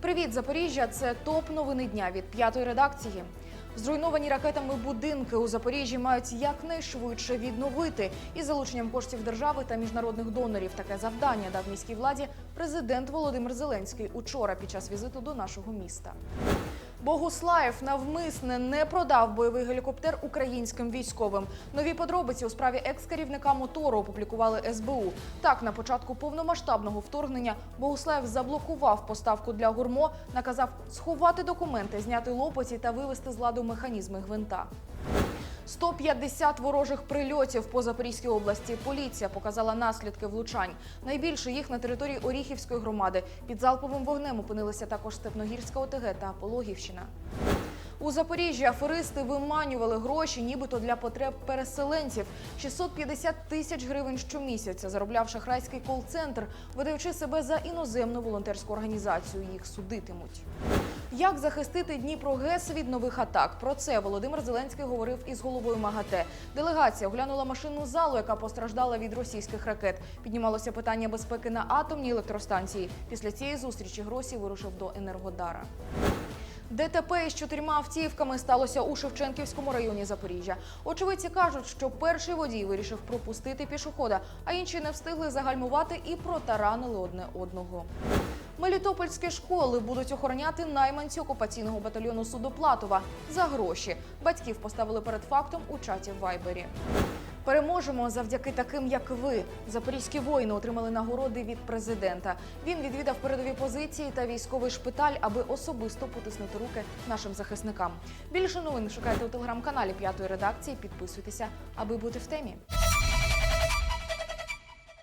Привіт, Запоріжжя! Це топ новини дня від п'ятої редакції. Зруйновані ракетами будинки у Запоріжжі мають якнайшвидше відновити із залученням коштів держави та міжнародних донорів. Таке завдання дав міській владі президент Володимир Зеленський учора під час візиту до нашого міста. Богуслаєв навмисне не продав бойовий гелікоптер українським військовим. Нові подробиці у справі екс-керівника мотору опублікували СБУ. Так, на початку повномасштабного вторгнення Богуслаєв заблокував поставку для гурмо, наказав сховати документи, зняти лопаті та вивести з ладу механізми гвинта. 150 ворожих прильотів по Запорізькій області. Поліція показала наслідки влучань. Найбільше їх на території Оріхівської громади. Під залповим вогнем опинилися також Степногірська ОТГ та Пологівщина. У Запоріжжі аферисти виманювали гроші, нібито для потреб переселенців. 650 тисяч гривень щомісяця заробляв шахрайський кол-центр, видаючи себе за іноземну волонтерську організацію. Їх судитимуть. Як захистити Дніпро ГЕС від нових атак? Про це Володимир Зеленський говорив із головою МАГАТЕ. Делегація оглянула машинну залу, яка постраждала від російських ракет. Піднімалося питання безпеки на атомній електростанції. Після цієї зустрічі Гросі вирушив до Енергодара. ДТП із чотирма автівками сталося у Шевченківському районі Запоріжжя. Очевидці кажуть, що перший водій вирішив пропустити пішохода, а інші не встигли загальмувати і протаранили одне одного. Мелітопольські школи будуть охороняти найманці окупаційного батальйону Судоплатова за гроші. Батьків поставили перед фактом у чаті в Вайбері. Переможемо завдяки таким, як ви. Запорізькі воїни отримали нагороди від президента. Він відвідав передові позиції та військовий шпиталь, аби особисто потиснути руки нашим захисникам. Більше новин шукайте у телеграм-каналі п'ятої редакції. Підписуйтеся, аби бути в темі.